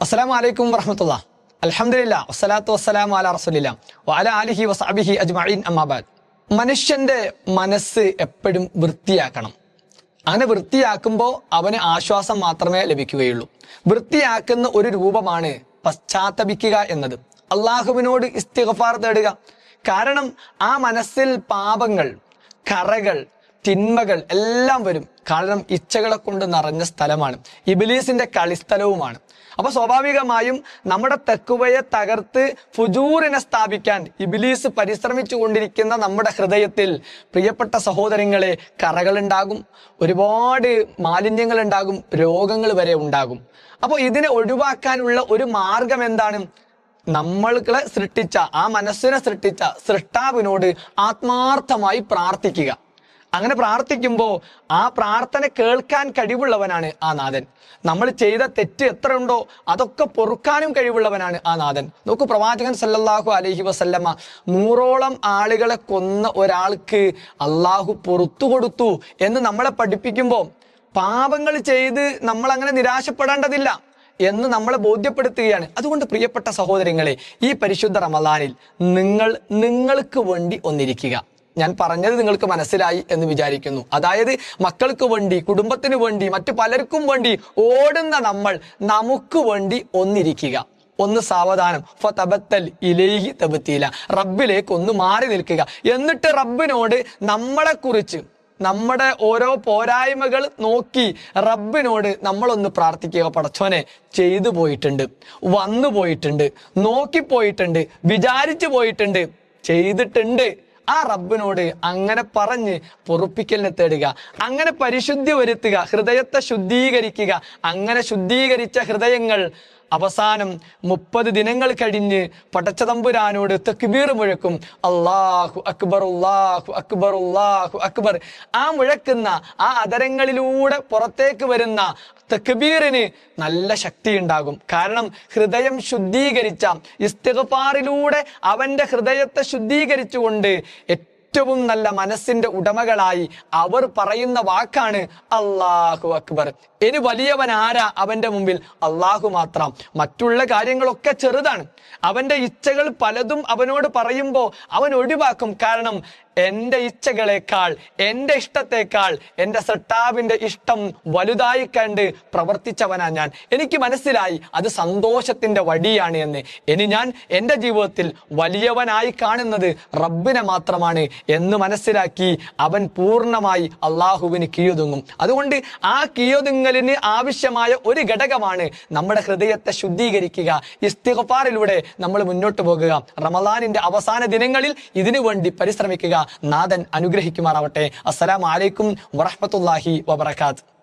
അസ്സലാമു വലൈക്കും വറഹമത്തുള്ള അലഹമില്ല വസ്സലാത്തു വസ്സലാം അല റസൂലില്ല വല അലിഹി വസാബിഹി അജ്മഈൻ അമ്മാബാദ് മനുഷ്യന്റെ മനസ്സ് എപ്പോഴും വൃത്തിയാക്കണം. അങ്ങനെ വൃത്തിയാക്കുമ്പോൾ അവന് ആശ്വാസം മാത്രമേ ലഭിക്കുകയുള്ളൂ. വൃത്തിയാക്കുന്ന ഒരു രൂപമാണ് പശ്ചാത്തപിക്കുക എന്നത്. അള്ളാഹുവിനോട് ഇസ്തിഗഫാർ തേടുക. കാരണം ആ മനസ്സിൽ പാപങ്ങൾ കറകൾ തിന്മകൾ എല്ലാം വരും. കാരണം ഇച്ഛകളെ കൊണ്ട് നിറഞ്ഞ സ്ഥലമാണ്. ഇബിലീസിന്റെ കളിസ്ഥലവുമാണ്. അപ്പൊ സ്വാഭാവികമായും നമ്മുടെ തെക്കുവയെ തകർത്ത് ഫുജൂറിനെ സ്ഥാപിക്കാൻ ഇബിലീസ് പരിശ്രമിച്ചു കൊണ്ടിരിക്കുന്ന നമ്മുടെ ഹൃദയത്തിൽ പ്രിയപ്പെട്ട സഹോദരങ്ങളെ കറകളുണ്ടാകും. ഒരുപാട് മാലിന്യങ്ങൾ ഉണ്ടാകും രോഗങ്ങൾ വരെ ഉണ്ടാകും. അപ്പോൾ ഇതിനെ ഒഴിവാക്കാനുള്ള ഒരു മാർഗം എന്താണ്? നമ്മളെ സൃഷ്ടിച്ച ആ മനസ്സിനെ സൃഷ്ടിച്ച സൃഷ്ടാവിനോട് ആത്മാർത്ഥമായി പ്രാർത്ഥിക്കുക. അങ്ങനെ പ്രാർത്ഥിക്കുമ്പോൾ ആ പ്രാർത്ഥന കേൾക്കാൻ കഴിവുള്ളവനാണ് ആ നാഥൻ. നമ്മൾ ചെയ്ത തെറ്റ് എത്ര ഉണ്ടോ അതൊക്കെ പൊറുക്കാനും കഴിവുള്ളവനാണ് ആ നാഥൻ. നോക്കൂ പ്രവാചകൻ സല്ലല്ലാഹു അലഹി വസല്ലമ നൂറോളം ആളുകളെ കൊന്ന ഒരാൾക്ക് അള്ളാഹു പൊറത്തു കൊടുത്തു എന്ന് നമ്മളെ പഠിപ്പിക്കുമ്പോൾ പാപങ്ങൾ ചെയ്ത് നമ്മൾ അങ്ങനെ നിരാശപ്പെടേണ്ടതില്ല എന്ന് നമ്മളെ ബോധ്യപ്പെടുത്തുകയാണ്. അതുകൊണ്ട് പ്രിയപ്പെട്ട സഹോദരങ്ങളെ ഈ പരിശുദ്ധ റമദാനിൽ നിങ്ങൾ നിങ്ങൾക്ക് വേണ്ടി ഒന്നിരിക്കുക. ഞാൻ പറഞ്ഞത് നിങ്ങൾക്ക് മനസ്സിലായി എന്ന് വിചാരിക്കുന്നു. അതായത് മക്കൾക്ക് വേണ്ടി കുടുംബത്തിന് വേണ്ടി മറ്റു പലർക്കും വേണ്ടി ഓടുന്ന നമ്മൾ നമുക്ക് വേണ്ടി ഒന്നിരിക്കുക. ഒന്ന് സാവധാനം. ഫതബത്തൽ ഇലേഹി തബത്തീല റബ്ബിലേക്ക് ഒന്ന് മാറി നിൽക്കുക. എന്നിട്ട് റബ്ബിനോട് നമ്മളെ കുറിച്ച് നമ്മുടെ ഓരോ പോരായ്മകൾ നോക്കി റബ്ബിനോട് നമ്മളൊന്ന് പ്രാർത്ഥിക്കുക. പടച്ചോനെ ചെയ്തു പോയിട്ടുണ്ട്. വന്നു പോയിട്ടുണ്ട്. നോക്കിപ്പോയിട്ടുണ്ട്. വിചാരിച്ചു പോയിട്ടുണ്ട്. ചെയ്തിട്ടുണ്ട്. ആ റബ്ബിനോട് അങ്ങനെ പറഞ്ഞ് പൊറുപ്പിക്കലിനെ തേടുക അങ്ങനെ പരിശുദ്ധി വരുത്തുക ഹൃദയത്തെ ശുദ്ധീകരിക്കുക അങ്ങനെ ശുദ്ധീകരിച്ച ഹൃദയങ്ങൾ അവസാനം മുപ്പത് ദിനങ്ങൾ കഴിഞ്ഞ് പടച്ചതമ്പുരാനോട് തെക്കുബീർ മുഴക്കും. അള്ളാഹു അക്ബർ ഉള്ളാഹു അക്ബർ ഉള്ളാഹു അക്ബർ. ആ മുഴക്കുന്ന ആ അതരങ്ങളിലൂടെ പുറത്തേക്ക് വരുന്ന തെക്കുബീറിന് നല്ല ശക്തി ഉണ്ടാകും കാരണം ഹൃദയം ശുദ്ധീകരിച്ച ഇസ്തിഗഫാറിലൂടെ അവന്റെ ഹൃദയത്തെ ശുദ്ധീകരിച്ചുകൊണ്ട് ഏറ്റവും നല്ല മനസ്സിന്റെ ഉടമകളായി അവർ പറയുന്ന വാക്കാണ് അള്ളാഹു അക്ബർ. ഇനി വലിയവൻ ആരാ അവന്റെ മുമ്പിൽ? അള്ളാഹു മാത്രം. മറ്റുള്ള കാര്യങ്ങളൊക്കെ ചെറുതാണ്. അവന്റെ ഇച്ഛകൾ പലതും അവനോട് പറയുമ്പോൾ അവൻ ഒഴിവാക്കും. കാരണം എന്റെ ഇച്ഛകളെക്കാൾ എന്റെ ഇഷ്ടത്തെക്കാൾ എന്റെ സട്ടാവിന്റെ ഇഷ്ടം വലുതായി കണ്ട് പ്രവർത്തിച്ചവനാ ഞാൻ. എനിക്ക് മനസ്സിലായി അത് സന്തോഷത്തിന്റെ വടിയാണ് എന്ന്. ഇനി ഞാൻ എന്റെ ജീവിതത്തിൽ വലിയവനായി കാണുന്നത് റബ്ബിനെ മാത്രമാണ് എന്ന് മനസ്സിലാക്കി അവൻ പൂർണമായി അള്ളാഹുവിന് കീഴൊതുങ്ങും. അതുകൊണ്ട് ആ കീഴൊതുങ്ങലിന് ആവശ്യമായ ഒരു ഘടകമാണ് നമ്മുടെ ഹൃദയത്തെ ശുദ്ധീകരിക്കുക. ഇസ്തിഗഫാറിലൂടെ നമ്മൾ മുന്നോട്ട് പോകുക. റമദാനിന്റെ അവസാന ദിനങ്ങളിൽ ഇതിനു വേണ്ടി പരിശ്രമിക്കുക. നാഥൻ അനുഗ്രഹിക്കുമാറാവട്ടെ. അസ്സലാമു വലൈക്കും വറഹ്മത്തുള്ളാഹി വബറകാത്ത്.